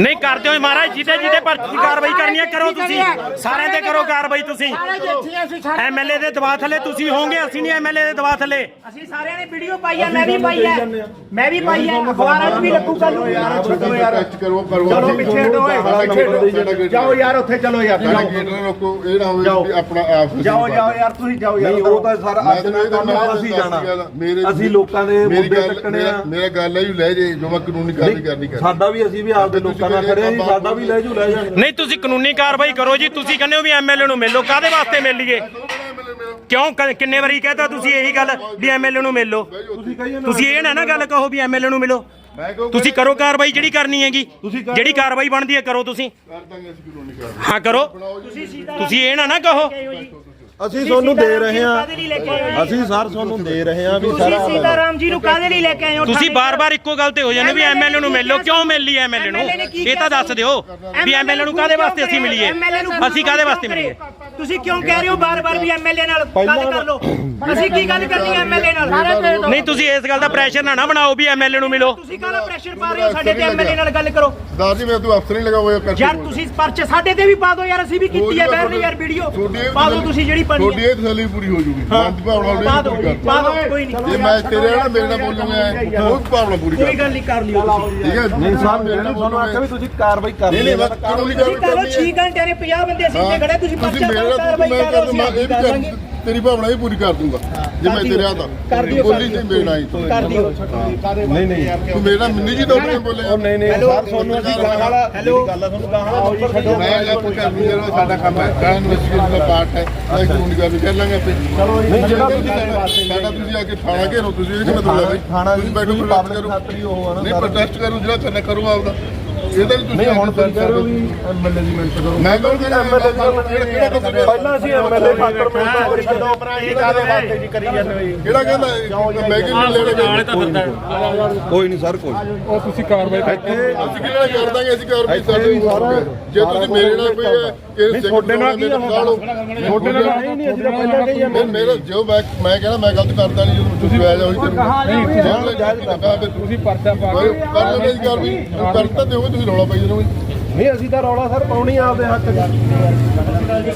ਨਹੀਂ ਕਰਦੇ ਹੋ ਮਹਾਰਾਜ ਜਿਹਦੇ ਜਿਹਦੇ ਪਰ ਕਾਰਵਾਈ ਕਰਨੀ ਹੈ ਕਰੋ ਤੁਸੀਂ। ਸਾਰਿਆਂ ਤੇ ਕਰੋ ਕਾਰਵਾਈ ਤੁਸੀਂ। ਐਮਐਲਏ ਦੇ ਦਬਾਅ ਥੱਲੇ ਤੁਸੀਂ ਹੋਵੋਗੇ ਅਸੀਂ ਨਹੀਂ ਐਮਐਲਏ ਦੇ ਦਬਾਅ ਥੱਲੇ। ਅਸੀਂ ਸਾਰਿਆਂ ਨੇ ਵੀਡੀਓ ਪਾਈ ਹੈ ਮੈਂ ਵੀ ਪਾਈ ਹੈ ਮੈਂ ਵੀ ਪਾਈ ਹੈ ਅਖਬਾਰਾਂ 'ਚ ਵੀ ਲੱਗੂ ਕੱਲ ਨੂੰ। ਛੱਡੋ ਯਾਰ ਕਰੋ ਕਰੋ ਚਲੋ ਪਿੱਛੇ ਹਟੋ ਜਾਓ ਯਾਰ ਉੱਥੇ ਚਲੋ ਯਾਰ। ਰੋਕੋ ਇਹ ਨਾ ਹੋਵੇ ਵੀ ਆਪਣਾ ਆਪ ਤੁਸੀਂ ਜਾਓ ਜਾਓ ਯਾਰ ਤੁਸੀਂ ਜਾਓ ਯਾਰ ਉਹ ਤਾਂ ਸਰ ਅੱਜ ਦਾ ਅਸੀਂ ਜਾਣਾ। ਅਸੀਂ ਲੋਕਾਂ ਦੇ ਮੁੱਦੇ ਚੱਕਣੇ ਆ। ਮੇਰਾ ਗੱਲ ਹੈ ਜੀ ਲੈ ਜੇ ਜੋ ਮੈਂ ਕਾਨੂੰਨੀ ਕਾਰਵਾਈ ਕਰਨੀ ਕਰ ਸਾਡਾ ਵੀ ਅਸੀਂ ਵੀ ਆਪਦੇ ਲੋਕਾਂ ਨਾਲ ਖੜੇ ਆ ਜੀ ਸਾਡਾ ਵੀ ਲੈ ਜੂ ਲੈ ਜਾਣ ਨਹੀਂ ਤੁਸੀਂ ਕਾਨੂੰਨੀ ਕਾਰਵਾਈ ਕਰੋ ਜੀ ਤੁਸੀਂ ਕਹਿੰਦੇ ਹੋ ਵੀ ਐਮਐਲਏ ਨੂੰ ਮਿਲੋ ਕਾਦੇ ਵਾਸਤੇ ਮਿਲ ਲਈਏ ਕਿਉਂ ਕ- ਕਿੰਨੇ ਵਾਰੀ ਕਹਤਾ ਤੁਸੀਂ ਇਹੀ ਗੱਲ ਵੀ ਐਮਐਲਏ ਨੂੰ ਮਿਲ? ਤੁਸੀਂ ਕਹੀ ਜਾਂਦੇ ਤੁਸੀਂ ਇਹ ਨਾ ਨਾ ਗੱਲ ਕਹੋ ਵੀ ਐਮਐਲਏ ਨੂੰ ਮਿਲੋ। ਮੈਂ ਕਹੂੰ ਤੁਸੀਂ ਕਰੋ ਕਾਰਵਾਈ ਜਿਹੜੀ ਕਰਨੀ ਹੈਗੀ ਜਿਹੜੀ ਕਾਰਵਾਈ ਬਣਦੀ ਹੈ ਕਰੋ ਤੁਸੀਂ। ਕਰ ਦਾਂਗੇ ਅਸੀਂ ਕਾਨੂੰਨੀ ਕਾਰਵਾਈ। ਹਾਂ ਕਰੋ। ਤੁਸੀਂ ਇਹ ਨਾ ਨਾ ਕਹੋ। ਅਸੀਂ ਤੁਹਾਨੂੰ ਦੇ ਰਹੇ ਹਾਂ। ਅਸੀਂ ਸਰ ਤੁਹਾਨੂੰ ਦੇ ਰਹੇ ਹਾਂ ਵੀ ਤੁਸੀਂ ਸਾਰਾ ਸੀਤਾਰਾਮ ਜੀ ਨੂੰ ਕਾਦੇ ਲਈ ਲੈ ਕੇ ਆਏ ਹੋ? ਤੁਸੀਂ ਬਾਰ-ਬਾਰ ਇੱਕੋ ਗੱਲ ਤੇ ਹੋ ਜਾਂਦੇ ਵੀ ਐਮਐਲਏ ਨੂੰ ਮਿਲੋ ਕਿਉਂ ਮਿਲ ਲਈ ਐਮਐਲਏ ਨੂੰ? ਇਹ ਤਾਂ ਦੱਸ ਦਿਓ ਵੀ ਐਮਐਲਏ ਨੂੰ ਕਾਦੇ ਵਾਸਤੇ ਅਸੀਂ ਮਿਲੀਏ? ਅਸੀਂ ਕਾਦੇ ਵਾਸਤੇ ਮਿਲੀਏ? ਤੁਸੀਂ ਕਿਉਂ ਕਹਿ ਰਹੇ ਹੋ ਬਾਰ-ਬਾਰ ਵੀ ਐਮਐਲਏ ਨਾਲ ਗੱਲ ਕਰ ਲਓ? ਅਸੀਂ ਕੀ ਗੱਲ ਕਰਨੀ ਹੈ ਐਮਐਲਏ ਨਾਲ? ਨਹੀਂ ਤੁਸੀਂ ਇਸ ਗੱਲ ਦਾ ਪ੍ਰੈਸ਼ਰ ਨਾ ਨਾ ਬਣਾਓ ਵੀ ਐਮਐਲਏ ਨੂੰ ਮਿਲੋ। ਤੁਸੀਂ ਕਾਹਦਾ ਪ੍ਰੈਸ਼ਰ ਪਾ ਰਹੇ ਹੋ? ਸਾਡੇ ਤੇ ਐਮਐਲਏ ਨਾਲ ਗੱਲ ਕਰੋ। ਸਰਦਾਰ ਜੀ ਮੈਂ ਤੂੰ ਅਫਸਰ ਨਹੀਂ ਲਗਾ ਹੋਇਆ ਕਰ ਯਾਰ ਤੁਸੀਂ ਪਰਚੇ ਸਾਡੇ ਤੇ ਵੀ ਪਾ ਦਿਓ ਯਾਰ ਅਸੀਂ ਵੀ ਕੀਤੀ ਹੈ ਬਹਿਰ ਯਾਰ ਵੀਡੀਓ। ਪਾ ਦਿਓ ਤੁਸੀਂ ਜਿਹੜੀ ਪਾਣੀ ਤੁਹਾਡੀ ਇਹ ਤਸੱਲੀ ਪੂਰੀ ਹੋ ਜੂਗੀ। ਮਨ ਦੀ ਭਾਵਨਾ ਪਾ ਦਿਓ ਪਾ ਦਿਓ ਕੋਈ ਨਹੀਂ। ਜੇ ਮੈਂ ਤੇਰੇ ਨਾਲ ਮੇਰੇ ਨਾਲ ਬੋਲੂੰਗਾ ਉਹ ਵੀ ਭਾਵਨਾ ਪੂਰੀ ਕਰ। ਕੋਈ ਗੱਲ ਨਹੀਂ ਕਰ ਲਿਓ ਠੀਕ ਹੈ? ਨਹੀਂ ਸਰ ਮੇਰੇ ਨਾਲ ਤੁਹਾਨੂੰ ਆਖਿਆ ਵੀ ਤੁਸੀਂ ਕਾਰਵਾਈ ਕਰ ਨਹੀਂ ਨਹੀਂ ਮੈਂ ਕਾਨੂੰਨੀ ਕਾਰਵਾਈ 6 ਘੰਟੇ ਨੇ 50 ਬੰਦੇ ਅਸੀਂ ਇੱਥੇ ਖੜੇ ਤੁਸੀਂ ਤੁਸੀਂ ਪਰਚਾ ਨਾਲ ਕਾਰਵਾਈ ਮੈਂ ਕਰੋ ਮੈਂ ਇਹ ਵੀ ਕਰ ਤੇਰੀ ਭਾਵਨਾ ਵੀ ਪੂਰੀ ਕਰ ਦੂੰਗਾ ਜੇ ਮੈਂ ਤੇਰੇ ਕਰ ਦਿਓ, ਬੋਲੀ ਤੇ ਮੇਰੇ ਨਾਲ ਹੀ ਕਰ ਦਿਓ ਨਹੀਂ ਨਹੀਂ। ਤੂੰ ਮੇਰੇ ਨਾਲ ਮਿੰਨੀ ਜੀ ਤੋਂ ਨਹੀਂ ਬੋਲੇ ਉਹ ਨਹੀਂ ਨਹੀਂ। ਸਰ ਤੁਹਾਨੂੰ ਅਸੀਂ ਗਾਹਾਂ ਵਾਲਾ ਹੈਲੋ। ਗੱਲ ਆ ਤੁਹਾਨੂੰ ਗਾਹਾਂ ਵਾਲਾ ਉੱਪਰ ਛੱਡੋ। ਮੈਂ ਆਪ ਕਰ ਨਹੀਂ ਜਿਹੜਾ ਸਾਡਾ ਕੰਮ ਹੈ ਕ੍ਰਾਈਮ ਇਨਵੈਸਟੀਗੇਸ਼ਨ ਦਾ ਪਾਰਟ ਹੈ ਅਸੀਂ ਕਾਨੂੰਨੀ ਕਾਰਵਾਈ ਕਰ ਲਾਂਗੇ ਆਪੇ। ਨਹੀਂ ਜਿਹੜਾ ਤੁਸੀਂ ਸਾਡਾ ਤੁਸੀਂ ਆ ਕੇ ਥਾਣਾ ਘੇਰੋ ਤੁਸੀਂ ਇਹ ਕਿਵੇਂ ਤੋੜਿਆ ਬਈ ਥਾਣਾ ਤੁਸੀਂ ਬੈਠੋ ਪ੍ਰੋਟੈਸਟ ਕਰੋ। ਹੀ ਨਹੀਂ। ਪ੍ਰੋਟੈਸਟ ਕਰੋ ਜਿਹੜਾ ਕਰਨਾ ਕਰੋ ਆਪਦਾ। ਇਹਦਾ ਨਹੀਂ ਤੁਸੀਂ ਨਹੀਂ ਹੁਣ ਆ ਕੇ ਤੁਸੀਂ ਕਹਿ ਰਹੇ ਹੋ ਵੀ ਐਮਐਲਏ ਦੀ ਮਿੰਟ ਕਰੋ। ਮੈਂ ਕਹੂੰ ਕਿ ਐਮਐਲਏ ਪਹਿਲਾਂ ਅਸੀਂ ਐਮਐਲਏ ਖਾਤਰ ਮਿੰਟ ਕਰੋ ਕਿਹੜਾ ਕਹਿੰਦਾ? ਮੈਂ ਕਿ ਨਹੀਂ ਲੈਣੇ ਕੋਈ ਨਹੀਂ ਸਰ ਕੋਈ ਅਸੀਂ ਕਿਹੜਾ ਕਰ ਦਾਂਗੇ? ਅਸੀਂ ਕਾਰਵਾਈ ਸਾਡੇ ਜੇ ਤੁਸੀਂ ਮੇਰੇ ਨਾਲ ਕੋਈ ਕੇਸ ਤੁਹਾਡੇ ਨਾਲ ਕੀ ਤੁਹਾਡੇ ਨਾਲ ਨਹੀਂ ਨਹੀਂ ਅਸੀਂ ਤਾਂ ਪਹਿਲਾਂ ਕਹੀ ਜਾਂਦੇ ਨਹੀਂ ਮੇਰਾ ਜੋ ਮੈਂ ਮੈਂ ਕਹਿੰਦਾ ਮੈਂ ਗਲਤ ਕਰਦਾ ਨਹੀਂ ਜਦੋਂ ਤੁਸੀਂ ਹੋਈ ਨਹੀਂ ਜਾਇਜ਼ ਕਰਦਾ ਤੁਸੀਂ ਪਰਚਾ ਪਾ ਕੇ ਕਰ ਲੈਂਦੇ ਸੀ ਕਾਰਵਾਈ ਕਰਤਾ ਦਿਓਗੇ ਤੁਸੀਂ ਰੌਲਾ ਪਾਈ ਜਦੋਂ ਨਹੀਂ ਅਸੀਂ ਤਾਂ ਰੌਲਾ ਸਰ ਪਾਉਣੀ ਆਪਦੇ ਹੱਕ 'ਚ।